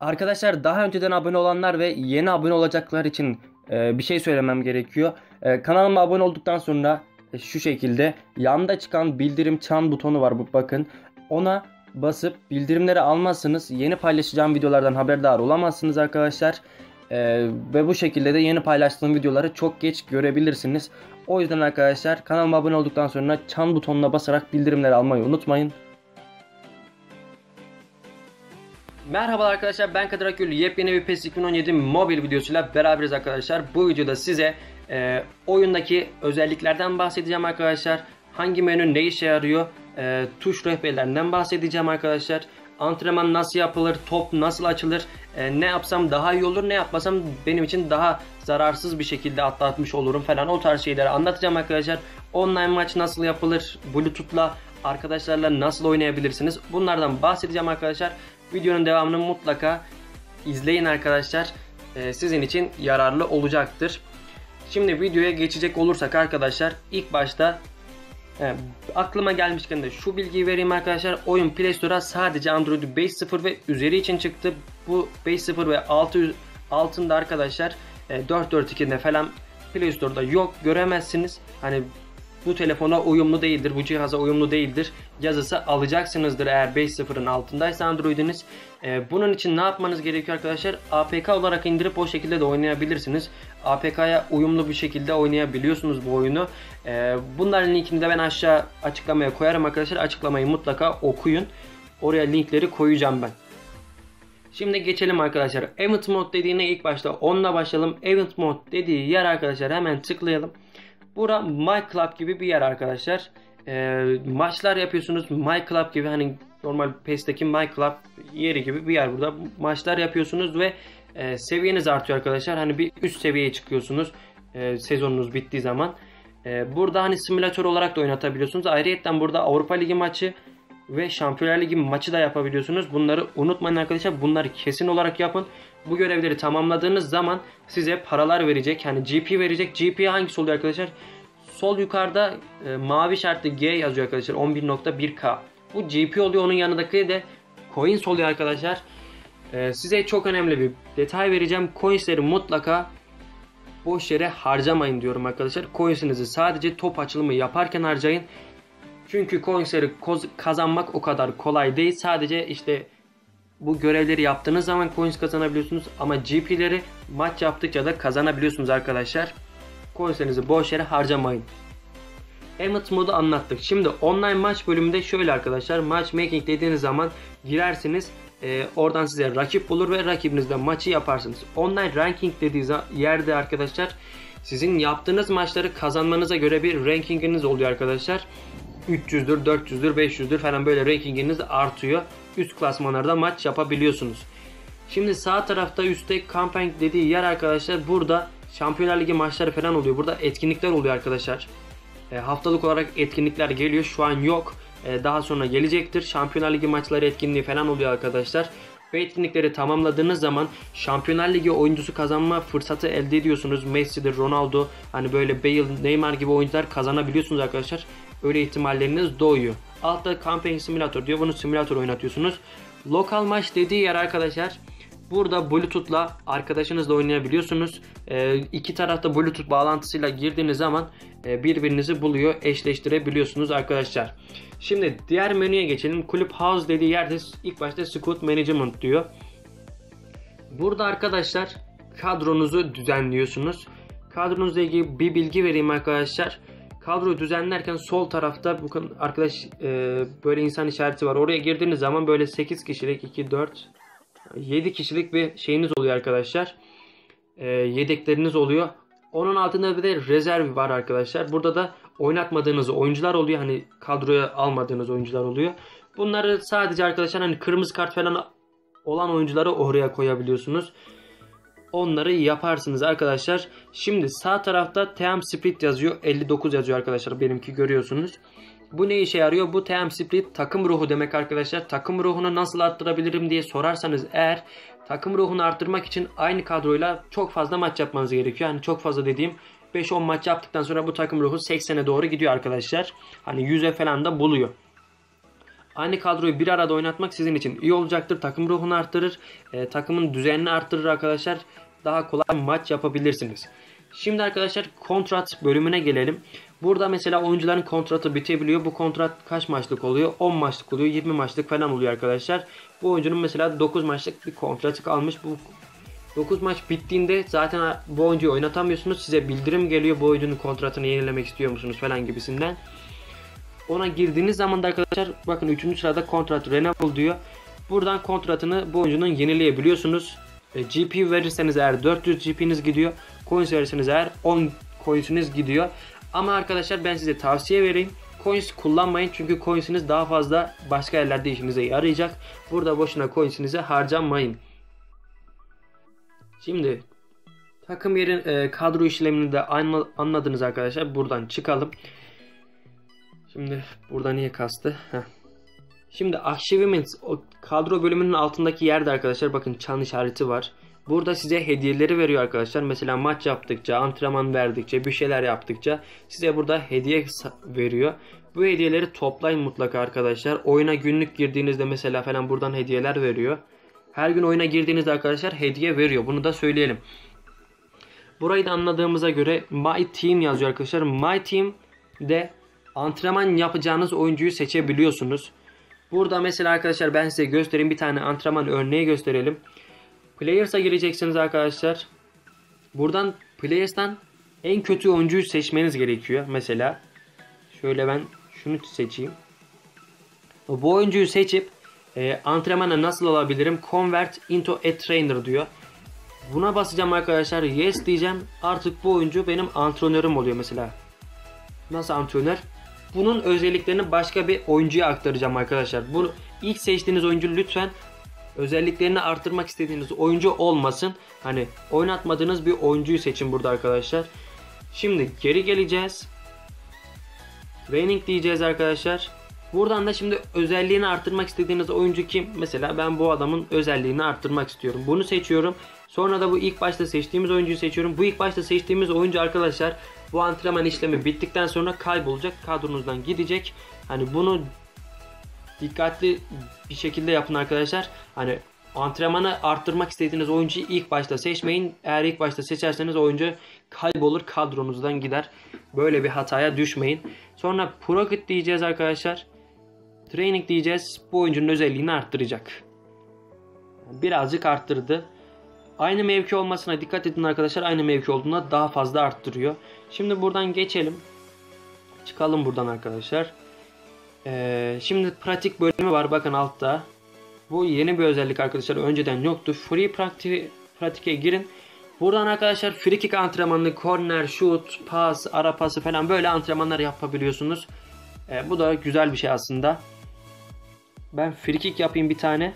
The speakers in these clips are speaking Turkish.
Arkadaşlar daha önceden abone olanlar ve yeni abone olacaklar için e, bir şey söylemem gerekiyor. E, kanalıma abone olduktan sonra e, şu şekilde yanda çıkan bildirim çan butonu var bu bakın. Ona basıp bildirimleri almazsınız. Yeni paylaşacağım videolardan haberdar olamazsınız arkadaşlar. E, ve bu şekilde de yeni paylaştığım videoları çok geç görebilirsiniz. O yüzden arkadaşlar kanalıma abone olduktan sonra çan butonuna basarak bildirimleri almayı unutmayın. Merhaba arkadaşlar ben Kadir Akgül yepyeni bir PES 2017 mobil videosuyla beraberiz arkadaşlar. Bu videoda size e, oyundaki özelliklerden bahsedeceğim arkadaşlar. Hangi menü ne işe yarıyor, e, tuş rehberlerinden bahsedeceğim arkadaşlar. Antrenman nasıl yapılır, top nasıl açılır, e, ne yapsam daha iyi olur, ne yapmasam benim için daha zararsız bir şekilde atlatmış olurum falan o tarz şeyleri anlatacağım arkadaşlar. Online maç nasıl yapılır, Bluetooth'la arkadaşlarla nasıl oynayabilirsiniz bunlardan bahsedeceğim arkadaşlar. Videonun devamını mutlaka izleyin arkadaşlar. Ee, sizin için yararlı olacaktır. Şimdi videoya geçecek olursak arkadaşlar ilk başta e, aklıma gelmişken de şu bilgiyi vereyim arkadaşlar. Oyun Play Store'a sadece Android 5.0 ve üzeri için çıktı. Bu 5.0 ve 6 altında arkadaşlar e, 4.4.2'de falan Play Store'da yok göremezsiniz. Hani bu telefona uyumlu değildir, bu cihaza uyumlu değildir yazısı alacaksınızdır eğer 5.0'ın altındaysa Android'iniz. Ee, bunun için ne yapmanız gerekiyor arkadaşlar? APK olarak indirip o şekilde de oynayabilirsiniz. APK'ya uyumlu bir şekilde oynayabiliyorsunuz bu oyunu. Ee, bunların linkini de ben aşağı açıklamaya koyarım arkadaşlar. Açıklamayı mutlaka okuyun. Oraya linkleri koyacağım ben. Şimdi geçelim arkadaşlar. Event Mode dediğine ilk başta onunla başlayalım. Event Mode dediği yer arkadaşlar hemen tıklayalım. Bura My Club gibi bir yer arkadaşlar. E, maçlar yapıyorsunuz. My Club gibi hani normal PES'teki My Club yeri gibi bir yer burada. Maçlar yapıyorsunuz ve e, seviyeniz artıyor arkadaşlar. Hani bir üst seviyeye çıkıyorsunuz e, sezonunuz bittiği zaman. E, burada hani simülatör olarak da oynatabiliyorsunuz. Ayrıca burada Avrupa Ligi maçı ve Şampiyonlar Ligi maçı da yapabiliyorsunuz. Bunları unutmayın arkadaşlar. Bunları kesin olarak yapın. Bu görevleri tamamladığınız zaman size paralar verecek. Yani GP verecek. GP hangisi oluyor arkadaşlar? Sol yukarıda e, mavi şartlı G yazıyor arkadaşlar. 11.1K. Bu GP oluyor. Onun yanındaki de coins oluyor arkadaşlar. E, size çok önemli bir detay vereceğim. Coinsleri mutlaka boş yere harcamayın diyorum arkadaşlar. Coinsinizi sadece top açılımı yaparken harcayın. Çünkü coinsleri kazanmak o kadar kolay değil. Sadece işte bu görevleri yaptığınız zaman coins kazanabiliyorsunuz. Ama GP'leri maç yaptıkça da kazanabiliyorsunuz arkadaşlar. Coinslerinizi boş yere harcamayın. Emmet modu anlattık. Şimdi online maç bölümünde şöyle arkadaşlar. Matchmaking dediğiniz zaman girersiniz. E, oradan size rakip bulur ve rakibinizle maçı yaparsınız. Online ranking dediği yerde arkadaşlar sizin yaptığınız maçları kazanmanıza göre bir rankinginiz oluyor arkadaşlar. 300'dür, 400'dür, 500'dür falan böyle rankinginiz artıyor. Üst klasmanlarda maç yapabiliyorsunuz. Şimdi sağ tarafta üstte campaign dediği yer arkadaşlar burada Şampiyonlar Ligi maçları falan oluyor. Burada etkinlikler oluyor arkadaşlar. E, haftalık olarak etkinlikler geliyor. Şu an yok. E, daha sonra gelecektir. Şampiyonlar Ligi maçları etkinliği falan oluyor arkadaşlar. Ve etkinlikleri tamamladığınız zaman Şampiyonlar Ligi oyuncusu kazanma fırsatı elde ediyorsunuz. Messi'dir, Ronaldo, hani böyle Bale, Neymar gibi oyuncular kazanabiliyorsunuz arkadaşlar. Öyle ihtimalleriniz doğuyor. Altta Campaign Simulator diyor. Bunu simülatör oynatıyorsunuz. Lokal maç dediği yer arkadaşlar. Burada Bluetooth'la arkadaşınızla oynayabiliyorsunuz. E, iki tarafta Bluetooth bağlantısıyla girdiğiniz zaman e, birbirinizi buluyor, eşleştirebiliyorsunuz arkadaşlar. Şimdi diğer menüye geçelim. Clubhouse dediği yerde ilk başta Squad Management diyor. Burada arkadaşlar kadronuzu düzenliyorsunuz. Kadronuzla ilgili bir bilgi vereyim arkadaşlar. Kadroyu düzenlerken sol tarafta bakın arkadaş e, böyle insan işareti var. Oraya girdiğiniz zaman böyle 8 kişilik 2 4 7 kişilik bir şeyiniz oluyor arkadaşlar. E, yedekleriniz oluyor. Onun altında bir de rezerv var arkadaşlar. Burada da oynatmadığınız oyuncular oluyor. Hani kadroya almadığınız oyuncular oluyor. Bunları sadece arkadaşlar hani kırmızı kart falan olan oyuncuları oraya koyabiliyorsunuz. Onları yaparsınız arkadaşlar. Şimdi sağ tarafta Team Split yazıyor. 59 yazıyor arkadaşlar. Benimki görüyorsunuz. Bu ne işe yarıyor? Bu Team Split takım ruhu demek arkadaşlar. Takım ruhunu nasıl arttırabilirim diye sorarsanız eğer takım ruhunu arttırmak için aynı kadroyla çok fazla maç yapmanız gerekiyor. Yani çok fazla dediğim 5-10 maç yaptıktan sonra bu takım ruhu 80'e doğru gidiyor arkadaşlar. Hani 100'e falan da buluyor. Aynı kadroyu bir arada oynatmak sizin için iyi olacaktır. Takım ruhunu arttırır. E, takımın düzenini arttırır arkadaşlar. Daha kolay maç yapabilirsiniz. Şimdi arkadaşlar kontrat bölümüne gelelim. Burada mesela oyuncuların kontratı bitebiliyor. Bu kontrat kaç maçlık oluyor? 10 maçlık oluyor, 20 maçlık falan oluyor arkadaşlar. Bu oyuncunun mesela 9 maçlık bir kontratı kalmış. Bu 9 maç bittiğinde zaten bu oyuncuyu oynatamıyorsunuz. Size bildirim geliyor bu oyuncunun kontratını yenilemek istiyor musunuz falan gibisinden. Ona girdiğiniz zaman da arkadaşlar bakın 3. sırada kontrat renewal diyor. Buradan kontratını bu oyuncunun yenileyebiliyorsunuz. E, GP verirseniz eğer 400 GP'niz gidiyor. Coins verirseniz eğer 10 coins'iniz gidiyor. Ama arkadaşlar ben size tavsiye vereyim. Coins kullanmayın çünkü coins'iniz daha fazla başka yerlerde işinize yarayacak. Burada boşuna coins'inizi harcamayın. Şimdi takım yerin e, kadro işlemini de anladınız arkadaşlar. Buradan çıkalım. Şimdi burada niye kastı? Heh. Şimdi arşivimin o kadro bölümünün altındaki yerde arkadaşlar bakın çan işareti var. Burada size hediyeleri veriyor arkadaşlar. Mesela maç yaptıkça, antrenman verdikçe, bir şeyler yaptıkça size burada hediye veriyor. Bu hediyeleri toplayın mutlaka arkadaşlar. Oyuna günlük girdiğinizde mesela falan buradan hediyeler veriyor. Her gün oyuna girdiğinizde arkadaşlar hediye veriyor. Bunu da söyleyelim. Burayı da anladığımıza göre My Team yazıyor arkadaşlar. My Team de antrenman yapacağınız oyuncuyu seçebiliyorsunuz. Burada mesela arkadaşlar ben size göstereyim bir tane antrenman örneği gösterelim. Players'a gireceksiniz arkadaşlar. Buradan Players'tan en kötü oyuncuyu seçmeniz gerekiyor. Mesela şöyle ben şunu seçeyim. Bu oyuncuyu seçip e, antrenmana nasıl alabilirim? Convert into a trainer diyor. Buna basacağım arkadaşlar. Yes diyeceğim. Artık bu oyuncu benim antrenörüm oluyor mesela. Nasıl antrenör? Bunun özelliklerini başka bir oyuncuya aktaracağım arkadaşlar. Bu ilk seçtiğiniz oyuncu lütfen özelliklerini arttırmak istediğiniz oyuncu olmasın. Hani oynatmadığınız bir oyuncuyu seçin burada arkadaşlar. Şimdi geri geleceğiz. Training diyeceğiz arkadaşlar. Buradan da şimdi özelliğini arttırmak istediğiniz oyuncu kim? Mesela ben bu adamın özelliğini arttırmak istiyorum. Bunu seçiyorum. Sonra da bu ilk başta seçtiğimiz oyuncuyu seçiyorum. Bu ilk başta seçtiğimiz oyuncu arkadaşlar bu antrenman işlemi bittikten sonra kaybolacak. Kadronuzdan gidecek. Hani bunu dikkatli bir şekilde yapın arkadaşlar. Hani antrenmanı arttırmak istediğiniz oyuncuyu ilk başta seçmeyin. Eğer ilk başta seçerseniz oyuncu kaybolur kadronuzdan gider. Böyle bir hataya düşmeyin. Sonra Procket diyeceğiz arkadaşlar. Training diyeceğiz. Bu oyuncunun özelliğini arttıracak. Birazcık arttırdı. Aynı mevki olmasına dikkat edin arkadaşlar. Aynı mevki olduğunda daha fazla arttırıyor. Şimdi buradan geçelim. Çıkalım buradan arkadaşlar. Ee, şimdi pratik bölümü var bakın altta. Bu yeni bir özellik arkadaşlar. Önceden yoktu. Free pratik pratike girin. Buradan arkadaşlar free kick antrenmanı, corner, shoot, pas, ara pası falan böyle antrenmanlar yapabiliyorsunuz. Ee, bu da güzel bir şey aslında. Ben free kick yapayım bir tane.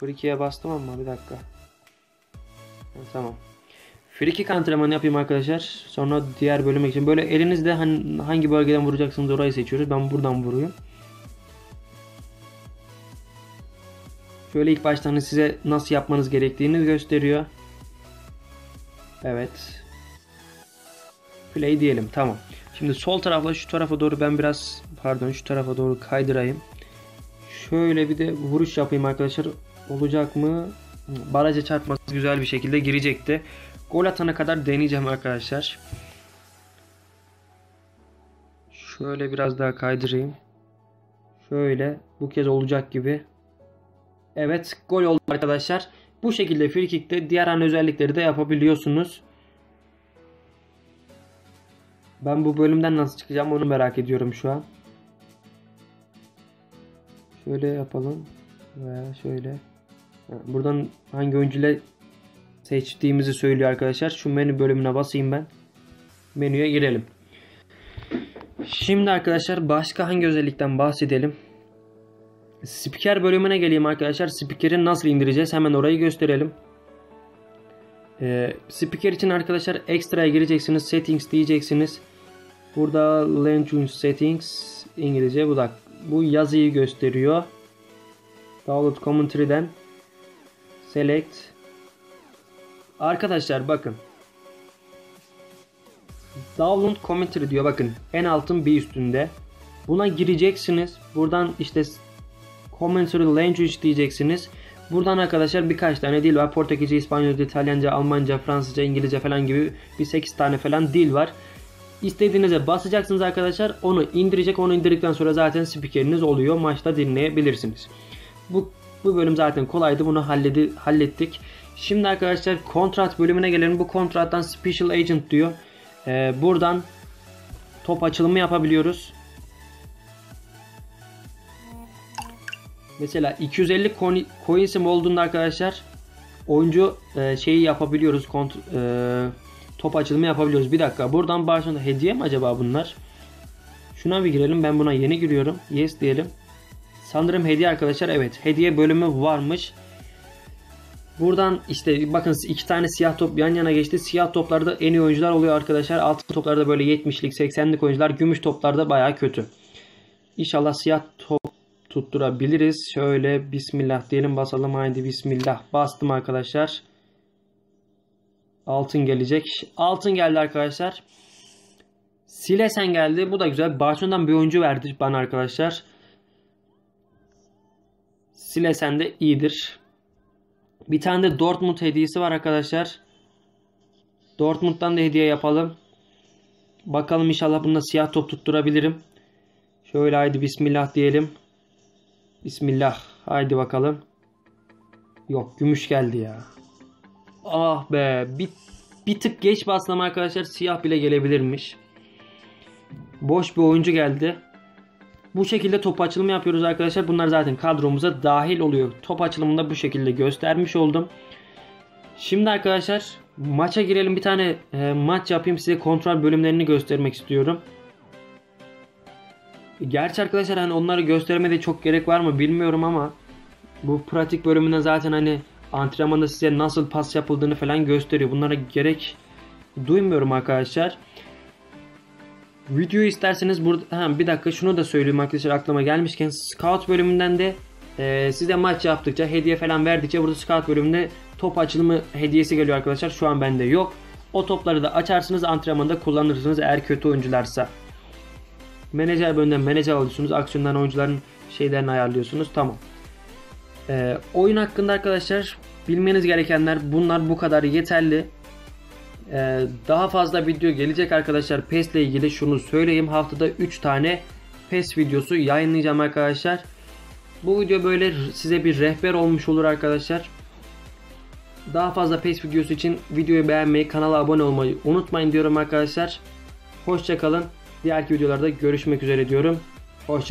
Free kick'e bastım ama bir dakika. Ha, tamam. Free kick antrenmanı yapayım arkadaşlar. Sonra diğer bölüme için böyle elinizde hangi bölgeden vuracaksınız orayı seçiyoruz. Ben buradan vuruyorum. Şöyle ilk baştan size nasıl yapmanız gerektiğini gösteriyor. Evet. Play diyelim. Tamam. Şimdi sol tarafla şu tarafa doğru ben biraz pardon şu tarafa doğru kaydırayım. Şöyle bir de vuruş yapayım arkadaşlar. Olacak mı? Baraja çarpması güzel bir şekilde girecekti. Gol atana kadar deneyeceğim arkadaşlar. Şöyle biraz daha kaydırayım. Şöyle bu kez olacak gibi. Evet gol oldu arkadaşlar. Bu şekilde free diğer an özellikleri de yapabiliyorsunuz. Ben bu bölümden nasıl çıkacağım onu merak ediyorum şu an. Şöyle yapalım. Veya şöyle. Buradan hangi oyuncuyla seçtiğimizi söylüyor arkadaşlar. Şu menü bölümüne basayım ben. Menüye girelim. Şimdi arkadaşlar başka hangi özellikten bahsedelim? Spiker bölümüne geleyim arkadaşlar. Spiker'i nasıl indireceğiz? Hemen orayı gösterelim. Ee, spiker için arkadaşlar ekstraya gireceksiniz. Settings diyeceksiniz. Burada Language Settings İngilizce bu da bu yazıyı gösteriyor. Download Commentary'den Select Arkadaşlar bakın Download Commentary diyor bakın en altın bir üstünde Buna gireceksiniz. Buradan işte Commensurate Language diyeceksiniz. Buradan arkadaşlar birkaç tane dil var. Portekizce, İspanyolca, İtalyanca, Almanca, Fransızca, İngilizce falan gibi bir 8 tane falan dil var. İstediğinize basacaksınız arkadaşlar. Onu indirecek. Onu indirdikten sonra zaten spikeriniz oluyor. Maçta dinleyebilirsiniz. Bu bu bölüm zaten kolaydı. Bunu halledi, hallettik. Şimdi arkadaşlar kontrat bölümüne gelelim. Bu kontrattan Special Agent diyor. Ee, buradan top açılımı yapabiliyoruz. Mesela 250 coin- coins'im olduğunda arkadaşlar oyuncu e, şeyi yapabiliyoruz. Kont e, top açılımı yapabiliyoruz. Bir dakika. Buradan başında hediye mi acaba bunlar? Şuna bir girelim. Ben buna yeni giriyorum. Yes diyelim. Sanırım hediye arkadaşlar. Evet. Hediye bölümü varmış. Buradan işte bakın iki tane siyah top yan yana geçti. Siyah toplarda en iyi oyuncular oluyor arkadaşlar. Altın toplarda böyle 70'lik 80'lik oyuncular. Gümüş toplarda baya kötü. İnşallah siyah top tutturabiliriz. Şöyle bismillah diyelim basalım. Haydi bismillah. Bastım arkadaşlar. Altın gelecek. Altın geldi arkadaşlar. Silesen geldi. Bu da güzel. Barcelona'dan bir oyuncu verdi bana arkadaşlar. Silesen de iyidir. Bir tane de Dortmund hediyesi var arkadaşlar. Dortmund'dan da hediye yapalım. Bakalım inşallah bunda siyah top tutturabilirim. Şöyle haydi bismillah diyelim. Bismillah. Haydi bakalım. Yok gümüş geldi ya. Ah be. Bir, bir tık geç bastım arkadaşlar. Siyah bile gelebilirmiş. Boş bir oyuncu geldi. Bu şekilde top açılımı yapıyoruz arkadaşlar. Bunlar zaten kadromuza dahil oluyor. Top açılımında bu şekilde göstermiş oldum. Şimdi arkadaşlar maça girelim. Bir tane e, maç yapayım. Size kontrol bölümlerini göstermek istiyorum. Gerçi arkadaşlar hani onları göstermede çok gerek var mı bilmiyorum ama bu pratik bölümünde zaten hani antrenmanda size nasıl pas yapıldığını falan gösteriyor. Bunlara gerek duymuyorum arkadaşlar. Video isterseniz burada ha, bir dakika şunu da söyleyeyim arkadaşlar aklıma gelmişken scout bölümünden de e, size maç yaptıkça hediye falan verdikçe burada scout bölümünde top açılımı hediyesi geliyor arkadaşlar. Şu an bende yok. O topları da açarsınız antrenmanda kullanırsınız eğer kötü oyuncularsa. Menajer bölümünden menajer alıyorsunuz. Aksiyondan oyuncuların şeylerini ayarlıyorsunuz. Tamam. Ee, oyun hakkında arkadaşlar bilmeniz gerekenler bunlar bu kadar yeterli. Ee, daha fazla video gelecek arkadaşlar. PES ile ilgili şunu söyleyeyim. Haftada 3 tane PES videosu yayınlayacağım arkadaşlar. Bu video böyle size bir rehber olmuş olur arkadaşlar. Daha fazla PES videosu için videoyu beğenmeyi, kanala abone olmayı unutmayın diyorum arkadaşlar. Hoşçakalın. Diğerki videolarda görüşmek üzere diyorum. Hoşça